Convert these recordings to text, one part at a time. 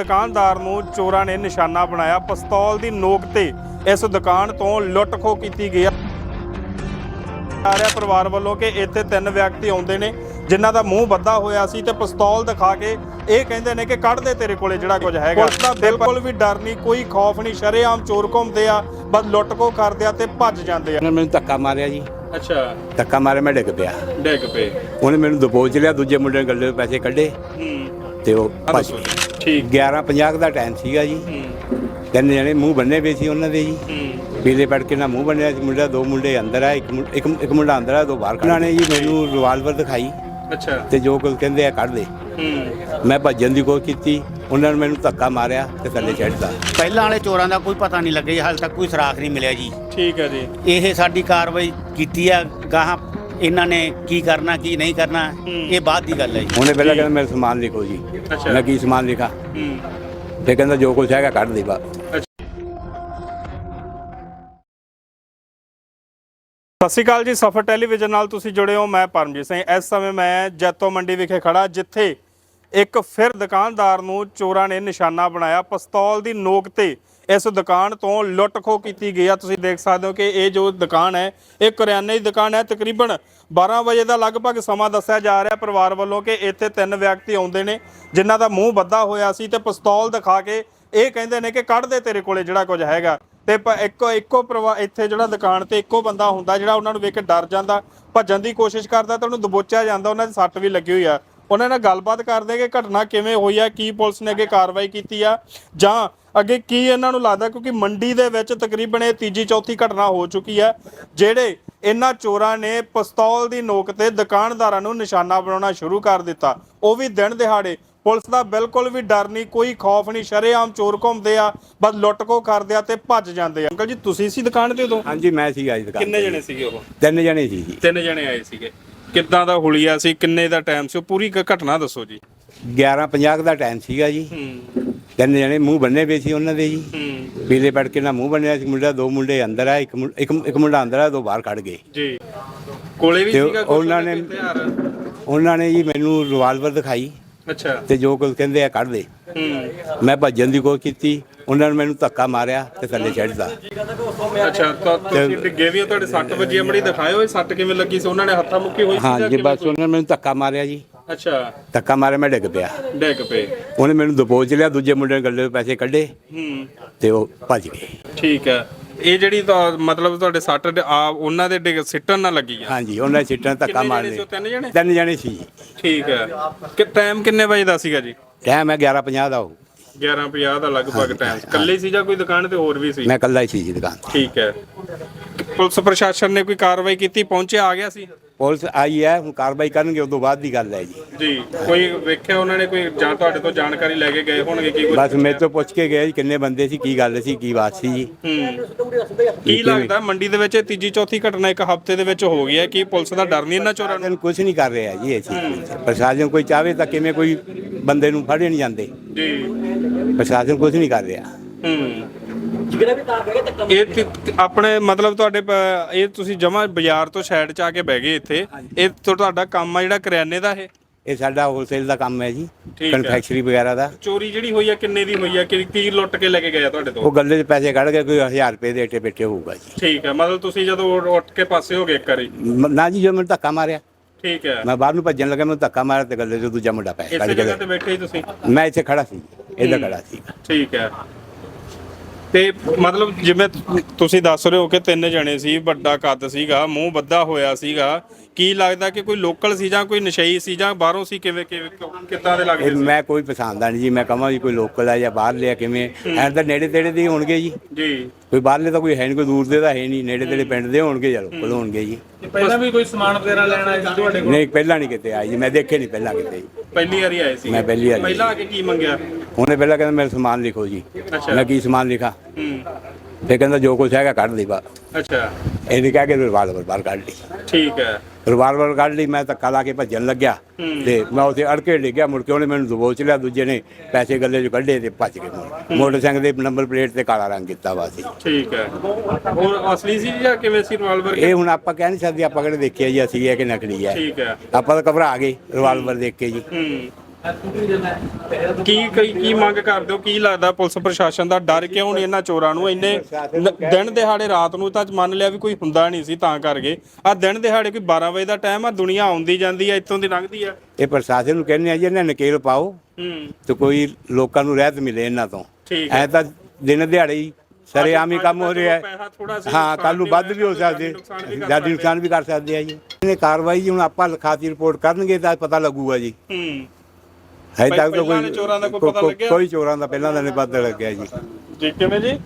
ਦੁਕਾਨਦਾਰ ਨੂੰ ਚੋਰਾਂ ਨੇ ਨਿਸ਼ਾਨਾ ਬਣਾਇਆ। ਪਿਸਤੌਲ ਦੀ ਨੋਕ ਤੇ ਇਸ ਦੁਕਾਨ ਤੋਂ ਲੁੱਟ ਖੋ ਕੀਤੀ ਗਈ ਆ ਰਿਹਾ ਪਰਿਵਾਰ ਵੱਲੋਂ ਕਿ ਇੱਥੇ ਤਿੰਨ ਵਿਅਕਤੀ ਆਉਂਦੇ ਨੇ ਜਿਨ੍ਹਾਂ ਦਾ ਮੂੰਹ ਬੱਧਾ ਹੋਇਆ ਸੀ ਤੇ ਪਿਸਤੌਲ ਦਿਖਾ ਕੇ ਇਹ ਕਹਿੰਦੇ ਨੇ ਕਿ ਕੱਢ ਦੇ ਤੇਰੇ ਕੋਲੇ ਜਿਹੜਾ ਕੁਝ ਹੈਗਾ। ਪੁਲਿਸ ਦਾ ਬਿਲਕੁਲ ਵੀ ਡਰ ਨਹੀਂ ਕੋਈ ਖੌਫ ਨਹੀਂ ਸ਼ਰੇਆਮ ਚੋਰ ਘੁੰਮਦੇ ਆ ਬਸ ਲੁੱਟ ਖੋ ਕਰਦੇ ਆ ਤੇ ਭੱਜ ਜਾਂਦੇ ਆ। ਉਹਨੇ ਮੈਨੂੰ ਧੱਕਾ ਮਾਰਿਆ ਜੀ। ਅੱਛਾ। ਧੱਕਾ ਮਾਰਿਆ ਮੈਂ ਡਿੱਗ ਪਿਆ। ਡਿੱਗ ਪਏ। ਉਹਨੇ ਮੈਨੂੰ ਦਬੋਚ ਲਿਆ ਦੂਜੇ ਮੁੰਡੇ ਨੇ ਗੱਲੇ ਤੋਂ ਪੈਸੇ ਕੱਢੇ ਤੇ ਉਹ ਭੱਜ ਗਏ ਠੀਕ। 11:50 ਦਾ ਟਾਈਮ ਸੀਗਾ ਜੀ। ਹੂੰ। ਤਿੰਨ ਜਣੇ ਮੂੰਹ ਬੰਨੇ ਪਏ ਸੀ ਉਹਨਾਂ ਦੇ ਜੀ। ਹੂੰ। ਪੀਲੇ ਪੜ ਕੇ ਨਾ ਮੂੰਹ ਬੰਨਿਆ ਸੀ ਮੁੰਡਾ ਦੋ ਮੁੰਡੇ ਅੰਦਰ ਆ ਇੱਕ ਮੁੰ- ਇੱਕ ਇੱਕ ਮੁੰਡਾ ਅੰਦਰ ਆ ਦੋ ਬਾਹਰ ਖੜੇ। ਨੇ ਜੀ ਮੈਨੂੰ ਰਿਵਾਲਵਰ ਦਿਖਾਈ। ਅੱਛਾ। ਤੇ ਜੋ ਕੁਝ ਕਹਿੰਦੇ ਆ ਕੱਢ ਦੇ। ਹੂੰ। ਮੈਂ ਭੱਜਣ ਦੀ ਕੋਸ਼ਿਸ਼ ਕੀਤੀ। ਉਹਨਾਂ ਨੇ ਮੈਨੂੰ ਧੱਕਾ ਮਾਰਿਆ ਤੇ ਥੱਲੇ ਚੜ੍ਹਦਾ ਪਹਿਲਾਂ ਵਾਲੇ ਚੋਰਾਂ ਦਾ ਕੋਈ ਪਤਾ ਨਹੀਂ ਲੱਗਿਆ ਜੀ ਹਾਲੇ ਤੱਕ ਕੋਈ ਸਰਾਖ ਨਹੀਂ ਮਿਲਿਆ ਜੀ। ਠੀਕ ਹੈ ਜੀ। ਇਹ ਸਾਡੀ ਕਾਰਵਾਈ ਕੀਤੀ ਆ ਗਾਹਾਂ ਇਹਨਾਂ ਨੇ ਕੀ ਕਰਨਾ ਕੀ ਨਹੀਂ ਕਰਨਾ ਇਹ ਬਾਅਦ ਦੀ ਗੱਲ ਹੈ ਜੀ। ਉਹਨੇ ਪਹਿਲਾਂ ਕਹਿੰਦਾ ਮੇਰਾ ਸਮਾਨ ਲਿਖੋ ਜੀ। ਮੈਂ ਕੀ ਸਮਾਨ ਲਿਖਾ? ਹੂੰ। ਤੇ ਕਹਿੰਦਾ ਜੋ ਕੁਝ ਹੈਗਾ ਕੱਢ ਦੇ ਬਾ ਸਤਿ ਸ਼੍ਰੀ ਅਕਾਲ ਜੀ ਸਫਰ ਟੈਲੀਵਿਜ਼ਨ ਨਾਲ ਤੁਸੀਂ ਜੁੜੇ ਹੋ ਮੈਂ ਪਰਮਜੀਤ ਸਿੰਘ। ਇਸ ਸਮੇਂ ਮੈਂ ਜੈਤੋ ਮੰਡੀ ਵਿਖੇ ਖੜਾ ਜਿੱਥੇ ਇੱਕ ਫਿਰ ਦੁਕਾਨਦਾਰ ਨੂੰ ਚੋਰਾਂ ਨੇ ਨਿਸ਼ਾਨਾ ਬਣਾਇਆ। ਪਿਸਤੌਲ ਦੀ ਨੋਕ ਤੇ ਇਸ ਦੁਕਾਨ ਤੋਂ ਲੁੱਟ ਖੋ ਕੀਤੀ ਗਈ ਆ। ਤੁਸੀਂ ਦੇਖ ਸਕਦੇ ਹੋ ਕਿ ਇਹ ਜੋ ਦੁਕਾਨ ਹੈ, ਇਹ ਕਰਿਆਨੇ ਦੀ ਦੁਕਾਨ ਹੈ। ਤਕਰੀਬਨ 12 ਵਜੇ ਦਾ ਲਗਭਗ ਸਮਾਂ ਦੱਸਿਆ ਜਾ ਰਿਹਾ ਪਰਿਵਾਰ ਵੱਲੋਂ ਕਿ ਇੱਥੇ ਤਿੰਨ ਵਿਅਕਤੀ ਆਉਂਦੇ ਨੇ, ਜਿਨ੍ਹਾਂ ਦਾ ਮੂੰਹ ਬੱਧਾ ਹੋਇਆ ਸੀ ਤੇ ਪਿਸਤੌਲ ਦਿਖਾ ਕੇ ਇਹ ਕਹਿੰਦੇ ਨੇ ਕਿ ਕੱਢ ਦੇ ਤੇਰੇ ਕੋਲੇ ਜਿਹੜਾ ਕੁਝ ਹੈਗਾ। ਤੇ ਪ- ਇੱਕੋ ਇੱਕੋ ਪਰਿਵਾ- ਇੱਥੇ ਜਿਹੜਾ ਦੁਕਾਨ ਤੇ ਇੱਕੋ ਬੰਦਾ ਹੁੰਦਾ ਜਿਹੜਾ ਉਹਨਾਂ ਨੂੰ ਵੇਖ ਕੇ ਡਰ ਜਾਂਦਾ, ਭੱਜਣ ਦੀ ਕੋਸ਼ਿਸ਼ ਕਰਦਾ ਤਾਂ ਉਹਨੂੰ ਦਬੋਚਿਆ ਜਾਂਦਾ, ਉਹਨਾਂ ਦੀ ਸੱਟ ਵੀ ਲੱਗੀ ਹੋਈ ਆ। ਉਹਨਾਂ ਨਾਲ ਗੱਲਬਾਤ ਕਰਦੇ ਕਿ ਘਟਨਾ ਕਿਵੇਂ ਹੋਈ ਆ ਕੀ ਪੁਲਿਸ ਨੇ ਅੱਗੇ ਕਾਰਵਾਈ ਕੀਤੀ ਆ ਜਾਂ ਅੱਗੇ ਕੀ ਇਹਨਾਂ ਨੂੰ ਲੱਗਦਾ ਕਿਉਂਕਿ ਮੰਡੀ ਦੇ ਵਿੱਚ ਤਕਰੀਬਨ ਇਹ ਤੀਜੀ ਚੌਥੀ ਘਟਨਾ ਹੋ ਚੁੱਕੀ ਆ ਜਿਹੜੇ ਇਹਨਾਂ ਚੋਰਾਂ ਨੇ ਪਿਸਤੌਲ ਦੀ ਨੋਕ ਤੇ ਦੁਕਾਨਦਾਰਾਂ ਨੂੰ ਨਿਸ਼ਾਨਾ ਬਣਾਉਣਾ ਸ਼ੁਰੂ ਕਰ ਦਿੱਤਾ। ਉਹ ਵੀ ਦਿਨ ਦਿਹਾੜੇ ਪੁਲਿਸ ਦਾ ਬਿਲਕੁਲ ਵੀ ਡਰ ਨਹੀਂ ਕੋਈ ਖੌਫ ਨਹੀਂ ਸ਼ਰੇਆਮ ਚੋਰ ਘੁੰਮਦੇ ਆ ਬਸ ਲੁੱਟ ਖੋ ਕਰਦੇ ਆ ਤੇ ਭੱਜ ਜਾਂਦੇ ਆ। ਅੰਕਲ ਜੀ ਤੁਸੀਂ ਸੀ ਦੁਕਾਨ ਤੇ ਉਦੋਂ? ਹਾਂਜੀ ਮੈਂ ਸੀਗਾ ਜੀ ਦੁਕਾਨ ਕਿੰਨੇ। ਜਣੇ ਸੀਗੇ ਉਹ? ਤਿੰਨ ਜਣੇ ਸੀ ਜੀ। ਤਿੰਨ ਜਣੇ ਆਏ ਸੀਗੇ। ਕਿੱਦਾਂ ਦਾ ਹੁਲੀਆ ਸੀ ਕਿੰਨੇ ਦਾ ਟਾਈਮ ਸੀ ਉਹ ਪੂਰੀ ਘਟਨਾ ਦੱਸੋ ਜੀ। 11:50 ਦਾ ਟਾਈਮ ਸੀਗਾ ਜੀ। ਹੂੰ। ਤਿੰਨ ਜਣੇ ਮੂੰਹ ਬੰਨੇ ਪਏ ਸੀ ਉਹਨਾਂ ਦੇ ਜੀ। ਹੂੰ। ਪੀਲੇ ਪੜ ਕੇ ਨਾ ਮੂੰਹ ਬੰਨਿਆ ਸੀ ਮੁੰਡਾ ਦੋ ਮੁੰਡੇ ਅੰਦਰ ਆ ਇੱਕ ਮੁੰ- ਇੱਕ ਇੱਕ ਮੁੰਡਾ ਅੰਦਰ ਆ ਦੋ ਬਾਹਰ ਖੜ ਗਏ। ਜੀ। ਕੋਲੇ ਵੀ ਤੇ ਸੀਗਾ ਕੁਛ ਉਹਨਾਂ ਨੇ- ਕੋਈ ਹਥਿਆਰ? ਉਹਨਾਂ ਨੇ ਜੀ ਮੈਨੂੰ ਰਿਵਾਲਵਰ ਦਿਖਾਈ। ਅੱਛਾ। ਤੇ ਜੋ ਕੁਝ ਕਹਿੰਦੇ ਆ ਕੱਢ ਦੇ। ਮੈਂ ਭੱਜਣ ਦੀ ਕੋਸ਼ਿਸ਼ ਕੀਤੀ ਉਹਨਾਂ ਨੇ ਮੈਨੂੰ ਧੱਕਾ ਮਾਰਿਆ ਤੇ ਥੱਲੇ ਚੜ੍ਹਦਾ ਅੱਛਾ ਤਾਂ ਤੁਸੀਂ ਡਿੱਗੇ ਵੀ ਹੋ, ਤੁਹਾਡੇ ਸੱਟ ਵੱਜੀ ਆ, ਮੜੀ ਦਿਖਾਇਓ ਇਹ ਸੱਟ ਕਿਵੇਂ ਲੱਗੀ ਸੀ? ਉਹਨਾਂ ਨੇ ਹੱਥਾਂ ਮੁੱਕੀ ਹੋਈ ਸੀ ਹਾਂ ਜਾਂ ਜੀ ਕਿਵੇਂ ਬਸ ਉਹਨਾਂ ਨੇ ਮੈਨੂੰ ਧੱਕਾ ਮਾਰਿਆ ਜੀ? ਅੱਛਾ। ਧੱਕਾ ਮਾਰਿਆ ਮੈਂ ਡਿੱਗ ਪਿਆ। ਡਿੱਗ ਪਏ। ਉਹਨੇ ਮੈਨੂੰ ਦਬੋਚ ਲਿਆ ਦੂਜੇ ਮੁੰਡੇ ਨੇ ਗੱਲੇ ਤੋਂ ਪੈਸੇ ਕੱਢੇ ਹੂੰ। ਤੇ ਉਹ ਭੱਜ ਗਏ। ਠੀਕ ਹੈ। ਇਹ ਜਿਹੜੀ ਮਤਲਬ ਤੁਹਾਡੇ ਸੱਟ ਡ- ਆ ਉਹਨਾਂ ਦੇ ਡਿੱਗ ਸਿੱਟਣ ਨਾ ਲੱਗੀ ਆ? ਹਾਂਜੀ ਉਹਨਾਂ ਸਿੱਟਾਂ ਧੱਕਾ ਕਿੰਨੇ ਜਣੇ ਸੀ ਉਹ ਤਿੰਨ ਜਣੇ? ਤਿੰਨ ਜਣੇ ਸੀ। ਜੀ ਠੀਕ ਹੈ। ਕਿ ਟਾਈਮ ਕਿੰਨੇ ਵਜੇ ਦਾ ਸੀਗਾ ਜੀ? ਟਾਈਮ ਹੈ 11:50 ਦਾ ਉਹ। 11:50 ਦਾ ਲਗਭਗ ਟਾਈਮ ਇਕੱਲੇ ਸੀ ਜਾਂ ਕੋਈ ਦੁਕਾਨ ਤੇ ਹੋਰ ਵੀ ਸੀ? ਮੈਂ ਇਕੱਲਾ ਹੀ ਸੀ ਜੀ ਦੁਕਾਨ ਤੇ। ਠੀਕ ਹੈ। ਪੁਲਿਸ ਪ੍ਰਸ਼ਾਸਨ ਨੇ ਕੋਈ ਕਾਰਵਾਈ ਕੀਤੀ? ਪਹੁੰਚਿਆ ਆ ਗਿਆ ਸੀ? ਪੁਲਿਸ ਆਈ ਹੈ ਹੁਣ ਕਾਰਵਾਈ ਕਰਨਗੇ ਉਦੋਂ ਬਾਅਦ ਦੀ ਗੱਲ ਹੈ ਜੀ। ਜੀ ਕੋਈ ਵੇਖਿਆ ਉਹਨਾਂ ਨੇ ਕੋਈ ਜਾਂ ਤੁਹਾਡੇ ਤੋਂ ਜਾਣਕਾਰੀ ਲੈ ਕੇ ਗਏ ਹੋਣਗੇ ਕੀ ਕੁਝ ਬਸ ਮੇਰੇ ਤੋਂ ਪੁੱਛ ਕੇ ਗਏ ਜੀ ਕਿੰਨੇ ਬੰਦੇ ਸੀ ਕੀ ਗੱਲ ਸੀ ਕੀ ਬਾਤ ਸੀ ਜੀ। ਹੂੰ। ਕੀ ਲੱਗਦਾ ਮੰਡੀ ਦੇ ਵਿੱਚ ਇਹ ਤੀਜੀ ਚੌਥੀ ਘਟਨਾ ਇੱਕ ਹਫ਼ਤੇ ਦੇ ਵਿੱਚ ਹੋ ਗਈ ਹੈ ਕਿ ਪੁਲਿਸ ਦਾ ਡਰ ਨਹੀਂ ਇਹਨਾਂ ਚੋਰਾਂ ਨੂੰ? ਕੁਝ ਨਹੀਂ ਕਰ ਰਿਹਾ ਜੀ ਇਹ ਚੀਜ਼। ਪ੍ਰਸ਼ਾਸਨ ਕੋਈ ਚਾਹਵੇ ਤਾਂ ਕਿਵੇਂ ਕੋਈ ਬੰਦੇ ਨੂੰ ਫੜੇ ਨਹੀਂ ਜਾਂਦੇ। ਜੀ। ਪ੍ਰਸ਼ਾਸਨ ਕੁਝ ਨਹੀਂ ਕਰ ਰਿਹਾ। ਹੂੰ। ਇਹ ਤੇ- ਆਪਣੇ ਮਤਲਬ ਤੁਹਾਡੇ ਪ- ਇਹ ਤੁਸੀਂ ਜਮਾ ਬਾਜ਼ਾਰ ਤੋਂ ਸਾਈਡ ਚ ਆ ਕੇ ਬਹਿ ਗਏ ਇੱਥੇ। ਇਹ ਤੁਹਾਡਾ ਕੰਮ ਆ ਜਿਹੜਾ ਕਰਿਆਨੇ ਦਾ ਇਹ? ਇਹ ਸਾਡਾ ਹੋਲਸੇਲ ਦਾ ਕੰਮ ਹੈ ਜੀ ਹੈ। ਕਨਫੈਕਸ਼ਨਰੀ ਵਗੈਰਾ ਦਾ। ਚੋਰੀ ਜਿਹੜੀ ਹੋਈ ਆ ਕਿੰਨੇ ਦੀ ਹੋਈ ਆ ਕਿ ਕੀ ਲੁੱਟ ਕੇ ਲੈ ਕੇ ਗਏ ਆ ਤੁਹਾਡੇ ਤੋਂ? ਉਹ ਗੱਲੇ 'ਚ ਪੈਸੇ ਕੱਢ ਕੇ ਕੋਈ 1000 ਰੁਪਏ ਦੇ ਏਟੇ ਬੈਠੇ ਹੋਊਗਾ ਜੀ। ਠੀਕ ਹੈ ਮਤਲਬ ਤੁਸੀਂ ਜਦੋਂ ਉੱਠ- ਉੱਠ ਕੇ ਪਾਸੇ ਹੋ ਗਏ ਇੱਕ ਵਾਰੀ? ਮ- ਨਾ ਜੀ ਜੋ ਮੈਨੂੰ ਧੱਕਾ ਮਾਰਿਆ। ਠੀਕ ਹੈ। ਮੈਂ ਬਾਹਰ ਨੂੰ ਭੱਜਣ ਲੱਗਾ ਮੈਨੂੰ ਧੱਕਾ ਮਾਰਿਆ ਤੇ ਗੱਲੇ 'ਚ ਦੂਜਾ ਮੁੰਡਾ ਪੈਸੇ ਇਸੇ ਕੱਢ ਜਗ੍ਹਾ ਤੇ ਬੈਠੇ ਹੀ ਤੁਸੀਂ? ਮੈਂ ਇੱਥੇ ਖੜਾ ਸੀ ਇਹਦਾ ਖੜਾ ਸੀ। ਠੀਕ ਹੈ। ਤੇ ਮਤਲਬ ਜਿਵੇਂ ਤੁਸੀਂ ਦੱਸ ਰਹੇ ਹੋ ਕਿ ਤਿੰਨ ਜਣੇ ਸੀ ਵੱਡਾ ਕੱਦ ਸੀਗਾ ਮੂੰਹ ਬੱਧਾ ਹੋਇਆ ਸੀਗਾ ਕੀ ਲੱਗਦਾ ਕਿ ਕੋਈ ਲੋਕਲ ਸੀ ਜਾਂ ਕੋਈ ਨਸ਼ਈ ਸੀ ਜਾਂ ਬਾਹਰੋਂ ਸੀ ਕਿਵੇਂ ਕਿਵੇਂ ਕਿੱਦਾਂ ਦੇ ਲੱਗਦੇ ਸੀ? ਮੈਂ ਕੋਈ ਪਛਾਣਦਾ ਨਹੀਂ ਜੀ ਮੈਂ ਕਹਾਂ ਜੀ ਕੋਈ ਲੋਕਲ ਆ ਜਾਂ ਬਾਹਰ ਲਿਆ ਕਿਵੇਂ ਐਂ ਤਾਂ ਨੇੜੇ ਤੇੜੇ ਦੇ ਹੀ ਹੋਣਗੇ ਜੀ। ਜੀ। ਕੋਈ ਬਾਹਰਲੇ ਤਾਂ ਕੋਈ ਹੈ ਨਹੀਂ ਕੋਈ ਦੂਰ ਦੇ ਤਾਂ ਹੈ ਨਹੀਂ ਨੇੜੇ ਤੇੜੇ ਪਿੰਡ ਦੇ ਹੋਣਗੇ ਜਾਂ ਲੋਕਲ ਹੋਣਗੇ ਜੀ। ਪਹਿਲਾਂ ਵੀ ਕੋਈ ਸਮਾਨ ਵਗੈਰਾ ਲੈਣ ਸੀ ਤੁਹਾਡੇ ਕੋਲ? ਨਹੀਂ ਪਹਿਲਾਂ ਨਹੀਂ ਕਿਤੇ ਆਈ ਜੀ ਮੈਂ ਦੇਖੇ ਨਹੀਂ ਪਹਿਲਾਂ ਕਿਤੇ ਜੀ। ਪਹਿਲੀ ਵਾਰੀ ਆਏ ਸੀ। ਮੈਂ ਪਹਿਲੀ ਵਾਰੀ ਪਹਿਲਾਂ ਆ ਕੇ ਕੀ ਮੰਗਿਆ? ਉਹਨੇ ਪਹਿਲਾਂ ਕਹਿੰਦਾ ਮੇਰਾ ਸਮਾਨ ਲਿਖੋ ਜੀ। ਮੈਂ ਕੀ ਸਮਾਨ ਲਿਖਾ? ਫਿਰ ਕਹਿੰਦਾ ਜੋ ਕੁਛ ਹੈਗਾ ਕੱਢ ਦੇ ਬਾ। ਅੱਛਾ। ਇਹਨੇ ਕਹਿ ਕੇ ਰਿਵਾਲਵਰ ਬਾਹਰ ਕੱਢ ਲਈ। ਠੀਕ ਹੈ। ਰਿਵਾਲਵਰ ਕੱਢ ਲਈ ਮੈਂ ਧੱਕਾ ਲਾ ਕੇ ਭੱਜਣ ਲੱਗਿਆ। ਤੇ ਮੈਂ ਉੱਥੇ ਅੜਕੇ ਡਿੱਗਿਆ ਮੁੜ ਕੇ ਉਹਨੇ ਮੈਨੂੰ ਦਬੋਚ ਲਿਆ ਦੂਜੇ ਨੇ ਪੈਸੇ ਗੱਲੇ 'ਚ ਕੱਢੇ ਤੇ ਭੱਜ ਗਏ ਮੁੜ। ਮੋਟਰਸਾਈਕਲ ਦੇ ਨੰਬਰ ਪਲੇਟ ਤੇ ਕਾਲਾ ਰੰਗ ਕੀਤਾ ਵਾ ਸੀ। ਠੀਕ ਹੈ। ਹੋਰ ਅਸਲੀ ਸੀ ਜਾਂ ਕਿਵੇਂ ਸੀ ਰਿਵਾਲਵਰ ਇਹ ਹੁਣ ਆਪਾਂ ਕਹਿ ਨਹੀਂ ਸਕਦੇ ਆਪਾਂ ਕਿਹੜੇ ਦੇਖਿਆ ਜੀ ਅਸੀਂ ਹੈ ਕਿ ਨਕਲੀ ਹੈ। ਠੀਕ ਹੈ। ਆਪਾਂ ਤਾਂ ਘਬਰਾ ਗਏ ਰਿਵਾਲਵਰ ਦੇਖ ਕੇ ਜੀ। ਕੀ ਕੀ ਕੀ ਮੰਗ ਕਰਦੇ ਹੋ? ਕੀ ਲੱਗਦਾ ਪੁਲਿਸ ਪ੍ਰਸ਼ਾਸਨ ਦਾ ਡਰ ਕਿਉਂ ਨਹੀਂ ਇਹਨਾਂ ਚੋਰਾਂ ਨੂੰ? ਇੰਨੇ ਨ- ਦਿਨ ਦਿਹਾੜੇ ਰਾਤ ਨੂੰ ਤਾਂ ਮੰਨ ਲਿਆ ਵੀ ਕੋਈ ਹੁੰਦਾ ਨਹੀਂ ਸੀ ਤਾਂ ਕਰਕੇ। ਆ ਦਿਨ ਦਿਹਾੜੇ ਕੋਈ 12 ਵਜੇ ਦਾ ਟਾਈਮ ਆ ਦੁਨੀਆ ਆਉਂਦੀ ਜਾਂਦੀ ਆ ਇੱਥੋਂ ਦੀ ਲੰਘਦੀ ਆ। ਇਹ ਪ੍ਰਸ਼ਾਸਨ ਨੂੰ ਕਹਿੰਦੇ ਆ ਜੀ ਇਹਨਾਂ ਨਕੇਲ ਪਾਓ। ਹੂੰ। ਤੇ ਕੋਈ ਲੋਕਾਂ ਨੂੰ ਰਹਿਤ ਮਿਲੇ ਇਹਨਾਂ ਤੋਂ। ਠੀਕ ਐ ਤਾਂ ਦਿਨ ਦਿਹਾੜੇ ਹੀ ਸਰੇਆਮ ਹੀ ਕੰਮ ਹੋ ਰਿਹਾ ਪੈਸਾ ਹੈ ਥੋੜਾ ਸੀ, ਹਾਂ ਕੱਲ ਨੂੰ ਵੱਧ ਵੀ ਹੋ ਸਕਦੇ ਜ਼ਿਆਦਾ ਨੁਕਸਾਨ ਵੀ ਕਰ ਸਕਦੇ ਆ ਜੀ। ਇਹਨੇ ਕਾਰਵਾਈ ਜੀ ਹੁਣ ਆਪਾਂ ਲਿਖਾਤੀ ਰਿਪੋਰਟ ਕਰਨਗੇ ਤਾਂ ਪਤਾ ਲੱਗੂਗਾ ਜੀ। ਹੂੰ। ਤੱਕ ਤਾਂ ਵਾਲੇ ਚੋਰਾਂ ਦਾ ਕੋਈ ਕੋਈ ਪਤਾ ਲੱਗਿਆ? ਕੋਈ ਚੋਰਾਂ ਦਾ ਪਹਿਲਾਂ ਦਾ ਨਹੀਂ ਪਤਾ ਲੱਗਿਆ ਜੀ। ਜੀ ਕਿਵੇਂ ਜੀ?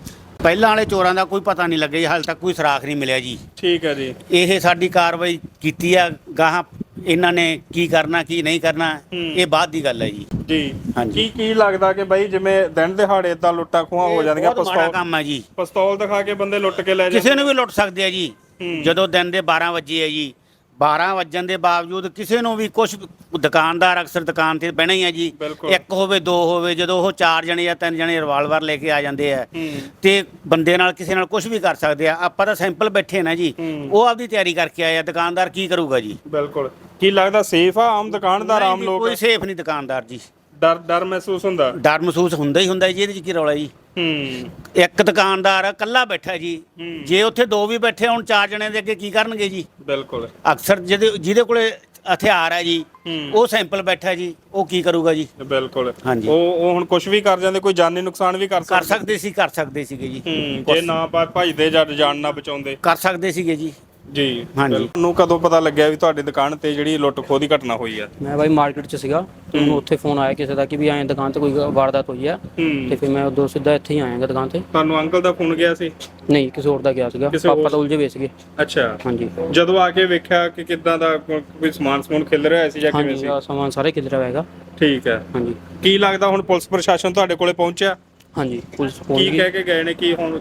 ਪਹਿਲਾਂ ਵਾਲੇ ਚੋਰਾਂ ਦਾ ਕੋਈ ਪਤਾ ਨਹੀਂ ਲੱਗਿਆ ਜੀ ਹਾਲੇ ਤੱਕ ਕੋਈ ਸੁਰਾਖ ਨਹੀਂ ਮਿਲਿਆ ਜੀ। ਠੀਕ ਹੈ ਜੀ। ਇਹ ਸਾਡੀ ਕਾਰਵਾਈ ਕੀਤੀ ਆ ਗਾਹਾਂ ਇਹਨਾਂ ਨੇ ਕੀ ਕਰਨਾ ਕੀ ਨਹੀਂ ਕਰਨਾ ਹੂੰ। ਇਹ ਬਾਅਦ ਦੀ ਗੱਲ ਹੈ ਜੀ। ਜੀ। ਹਾਂਜੀ। ਕੀ ਕੀ ਲੱਗਦਾ ਕਿ ਬਾਈ ਜਿਵੇਂ ਦਿਨ ਦਿਹਾੜੇ ਤਾਂ ਲੁੱਟਾਂ ਖੋਹਾਂ ਹੋ ਜਾਂਦੀਆਂ ਪਿਸਤੌਲ ਕੰਮ ਹੈ ਜੀ। ਪਿਸਤੌਲ ਦਿਖਾ ਕੇ ਬੰਦੇ ਲੁੱਟ ਕੇ ਲੈ ਜਾਂਦੇ ਕਿਸੇ ਨੂੰ? ਵੀ ਲੁੱਟ ਸਕਦੇ ਆ ਜੀ। ਹੂੰ। ਜਦੋਂ ਦਿਨ ਦੇ 12 ਵਜੇ ਹੈ ਜੀ 12 ਵੱਜਣ ਦੇ ਬਾਵਜੂਦ ਕਿਸੇ ਨੂੰ ਵੀ ਕੁਝ ਦੁਕਾਨਦਾਰ ਅਕਸਰ ਦੁਕਾਨ ਤੇ ਬਹਿਣਾ ਹੀ ਆ ਜੀ। ਬਿਲਕੁਲ। ਇੱਕ ਹੋਵੇ ਦੋ ਹੋਵੇ ਜਦੋਂ ਉਹ ਚਾਰ ਜਣੇ ਜਾਂ ਤਿੰਨ ਜਣੇ ਰਿਵਾਲਵਰ ਲੈ ਕੇ ਆ ਜਾਂਦੇ ਆ ਹੂੰ। ਤੇ ਬੰਦੇ ਨਾਲ ਕਿਸੇ ਨਾਲ ਕੁਝ ਵੀ ਕਰ ਸਕਦੇ ਆ। ਆਪਾਂ ਤਾਂ ਸੈਂਪਲ ਬੈਠੇ ਨਾ ਜੀ। ਹੂੰ। ਉਹ ਆਪਦੀ ਤਿਆਰੀ ਕਰਕੇ ਆਏ ਆ। ਦੁਕਾਨਦਾਰ ਕੀ ਕਰੂਗਾ ਜੀ? ਬਿਲਕੁਲ। ਕੀ ਲੱਗਦਾ ਸੇਫ ਆ? ਆਮ ਦੁਕਾਨਦਾਰ ਆਮ ਨਹੀਂ ਜੀ, ਲੋਕ? ਕੋਈ ਸੇਫ ਨਹੀਂ ਦੁਕਾਨਦਾਰ ਜੀ। ਡਰ ਡਰ ਮਹਿਸੂਸ ਹੁੰਦਾ? ਡਰ ਮਹਿਸੂਸ ਹੁੰਦਾ ਹੀ ਹੁੰਦਾ ਜੀ ਇਹਦੇ ਚ ਕੀ ਰੌਲਾ ਜੀ? ਹੂੰ। ਇੱਕ ਦੁਕਾਨਦਾਰ ਇਕੱਲਾ ਬੈਠਾ ਜੀ। ਜੇ ਉੱਥੇ ਦੋ ਵੀ ਬੈਠੇ ਹੁਣ ਚਾਰ ਜਣੇ ਦੇ ਅੱਗੇ ਕੀ ਕਰਨਗੇ ਜੀ? ਬਿਲਕੁਲ। ਅਕਸਰ ਜਿਹਦੇ ਜਿਹਦੇ ਕੋਲੇ ਹਥਿਆਰ ਹੈ ਜੀ। ਉਹ ਸੈਂਪਲ ਬੈਠਾ ਜੀ ਉਹ ਕੀ ਕਰੂਗਾ ਜੀ? ਬਿਲਕੁਲ। ਹਾਂਜੀ। ਉਹ ਉਹ ਹੁਣ ਕੁਝ ਵੀ ਕਰ ਜਾਂਦੇ ਕੋਈ ਜਾਨੀ ਨੁਕਸਾਨ ਵੀ ਕਰ ਕਰ ਸਕਦੇ। ਸਕਦੇ ਸੀ ਕਰ ਸਕਦੇ ਸੀਗੇ ਜੀ। ਜੇ ਨਾ ਭਾ- ਭੱਜਦੇ ਜਾਂ ਜਾਨ ਨਾ ਬਚਾਉਂਦੇ। ਕਰ ਸਕਦੇ ਸੀਗੇ ਜੀ। ਜੀ ਹਾਂਜੀ। ਬਿਲਕੁਲ। ਨੂੰ ਕਦੋਂ ਪਤਾ ਲੱਗਿਆ ਵੀ ਤੁਹਾਡੀ ਦੁਕਾਨ ਤੇ ਜਿਹੜੀ ਲੁੱਟ ਖੋਹ ਦੀ ਘਟਨਾ ਹੋਈ ਆ? ਮੈਂ ਬਾਈ ਮਾਰਕੀਟ 'ਚ ਸੀਗਾ ਤੇ ਮੈਨੂੰ ਉੱਥੇ ਫੋਨ ਆਇਆ ਕਿਸੇ ਦਾ ਕਿ ਵੀ ਐਂ ਦੁਕਾਨ ਤੇ ਕੋਈ ਵਾਰਦਾਤ ਹੋਈ ਆ। ਹੂੰ। ਤੇ ਫਿਰ ਮੈਂ ਉਦੋਂ ਸਿੱਧਾ ਇੱਥੇ ਹੀ ਆਇਆਗਾ ਦੁਕਾਨ ਤੇ। ਤੁਹਾਨੂੰ ਅੰਕਲ ਦਾ ਫੋਨ ਗਿਆ ਸੀ? ਨਹੀਂ ਕਿਸੇ ਹੋਰ ਦਾ ਗਿਆ ਸੀਗਾ। ਕਿਸੇ ਪਾਪਾ ਹੋਰ- ਤਾਂ ਉਲਝੇ ਹੋਏ ਸੀਗੇ। ਅੱਛਾ। ਹਾਂਜੀ। ਜਦੋਂ ਆ ਕੇ ਵੇਖਿਆ ਕਿ ਕਿੱਦਾਂ ਦਾ ਕੋ- ਕੋਈ ਸਮਾਨ ਸਮੂਨ ਖਿਲ ਰਿਹਾ ਸੀ ਜਾਂ ਕਿਵੇਂ ਹਾਂਜੀ ਸੀ? ਆਹ ਸਮਾਨ ਸਾਰੇ ਕਿਧਰ ਹੋਏਗਾ ਠੀਕ ਹੈ। ਹਾਂਜੀ। ਕੀ ਲੱਗਦਾ ਹੁਣ ਪੁਲਿਸ ਪ੍ਰਸ਼ਾਸਨ ਤੁਹਾਡੇ ਕੋਲੇ ਪਹੁੰਚਿਆ? ਹਾਂਜੀ ਪੁਲਿਸ ਫੋਨ ਕੀ ਵੀ। ਕਹਿ ਕੇ ਗਏ ਨੇ? ਕੀ ਹੁਣ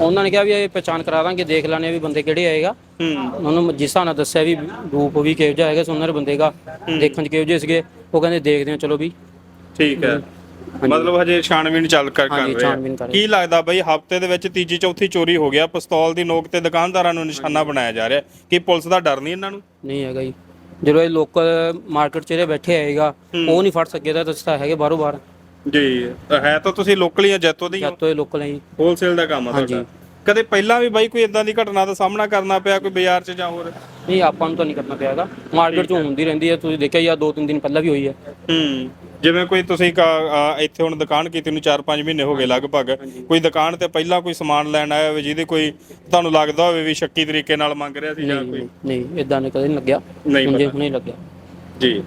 ਉਹਨਾਂ ਨੇ ਕਿਹਾ ਵੀ ਇਹ ਪਛਾਣ ਕਰਾ ਦਾਂਗੇ ਦੇਖ ਲਾਣੇ ਵੀ ਬੰਦੇ ਕਿਹੜੇ ਆਏਗਾ। ਹੂੰ। ਉਹਨਾਂ ਜਿਸ ਹਿਸਾਬ ਨਾਲ ਦੱਸਿਆ ਵੀ ਰੂਪ ਵੀ ਕਿਹੋ ਜਿਹਾ ਹੈਗਾ ਸੋਨਰ ਬੰਦੇ ਦਾ ਦੇਖਣ 'ਚ ਕਿਹੋ ਜਿਹੇ ਸੀਗੇ ਉਹ ਕਹਿੰਦੇ ਦੇਖਦੇ ਹਾਂ ਚਲੋ ਵੀ। ਠੀਕ ਹੈ। ਮਤਲਬ ਹਜੇ ਛਾਣਬੀਨ ਚੱਲ ਕਰ ਕਰ ਹਾਂਜੀ, ਰਹੇ ਆ। ਛਾਣਬੀਨ ਕਰ ਰਹੇ ਕੀ ਲੱਗਦਾ ਬਈ ਹਫ਼ਤੇ ਦੇ ਵਿੱਚ ਤੀਜੀ ਚੌਥੀ ਚੋਰੀ ਹੋ ਗਿਆ ਪਿਸਤੌਲ ਦੀ ਨੋਕ ਤੇ ਦੁਕਾਨਦਾਰਾਂ ਨੂੰ ਨਿਸ਼ਾਨਾ ਬਣਾਇਆ ਜਾ ਰਿਹਾ। ਕੀ ਪੁਲਿਸ ਦਾ ਡਰ ਨਹੀਂ ਇਹਨਾਂ ਨੂੰ? ਨਹੀਂ ਹੈਗਾ ਜੀ। ਜਦੋਂ ਇਹ ਲੋਕਲ ਮਾਰਕੀਟ 'ਚ ਜਿਹੜੇ ਬੈਠੇ ਆਏਗਾ ਉਹ ਨਹੀਂ ਫੜ ਸਕੇ ਤਾਂ ਦੱਸਦਾ ਹੈਗੇ ਬਾਹਰੋਂ ਬਾਹਰ। ਜੀ ਹੈ ਤਾਂ ਤੁਸੀਂ ਲੋਕਲੀ ਆ ਜੈਤੋ ਦੇ ਹੀ ਜਦ ਤੋਂ ਇਹ ਲੋਕਲ ਹੈ ਜੀ। ਹੋਲਸੇਲ ਦਾ ਕੰਮ ਆ ਹਾਂਜੀ। ਤੁਹਾਡਾ। ਕਦੇ ਪਹਿਲਾਂ ਵੀ ਬਾਈ ਕੋਈ ਇਦਾਂ ਦੀ ਘਟਨਾ ਦਾ ਸਾਹਮਣਾ ਕਰਨਾ ਪਿਆ ਕੋਈ ਬਾਜ਼ਾਰ 'ਚ ਜਾਂ ਹੋਰ? ਨਹੀਂ ਆਪਾਂ ਨੂੰ ਤਾਂ ਨਹੀਂ ਕਰਨਾ ਪਿਆਗਾ ਮਾਰਕੀਟ 'ਚ ਹੁੰਦੀ ਰਹਿੰਦੀ ਹੈ ਤੁਸੀਂ ਦੇਖਿਆ ਜਾਂ ਦੋ ਤਿੰਨ ਦਿਨ ਪਹਿਲਾਂ ਵੀ ਹੋਈ ਹੈ। ਹੂੰ ਜਿਵੇਂ ਕੋਈ ਤੁਸੀਂ ਕਾ- ਆ, ਇੱਥੇ ਹੁਣ ਦੁਕਾਨ ਕੀਤੀ ਨੂੰ 4-5 ਮਹੀਨੇ ਹੋ ਗਏ ਲਗਭਗ। ਕੋਈ ਦੁਕਾਨ ਤੇ ਪਹਿਲਾਂ ਕੋਈ ਸਮਾਨ ਲੈਣ ਆਇਆ ਹੋਵੇ ਜਿਹਦੇ ਕੋਈ ਤੁਹਾਨੂੰ ਲੱਗਦਾ ਹੋਵੇ ਵੀ ਸ਼ੱਕੀ ਤਰੀਕੇ ਨਾਲ ਮੰਗ ਰਿਹਾ ਸੀ ਜਾਂ ਨਹੀਂ ਕੋਈ? ਨਹੀਂ ਇਦਾਂ ਨੇ ਕਦੇ ਨਹੀਂ ਲੱਗਿਆ। ਨਹੀਂ ਪਤਾ। ਹੁਣੇ ਲੱਗਿਆ। ਜੀ।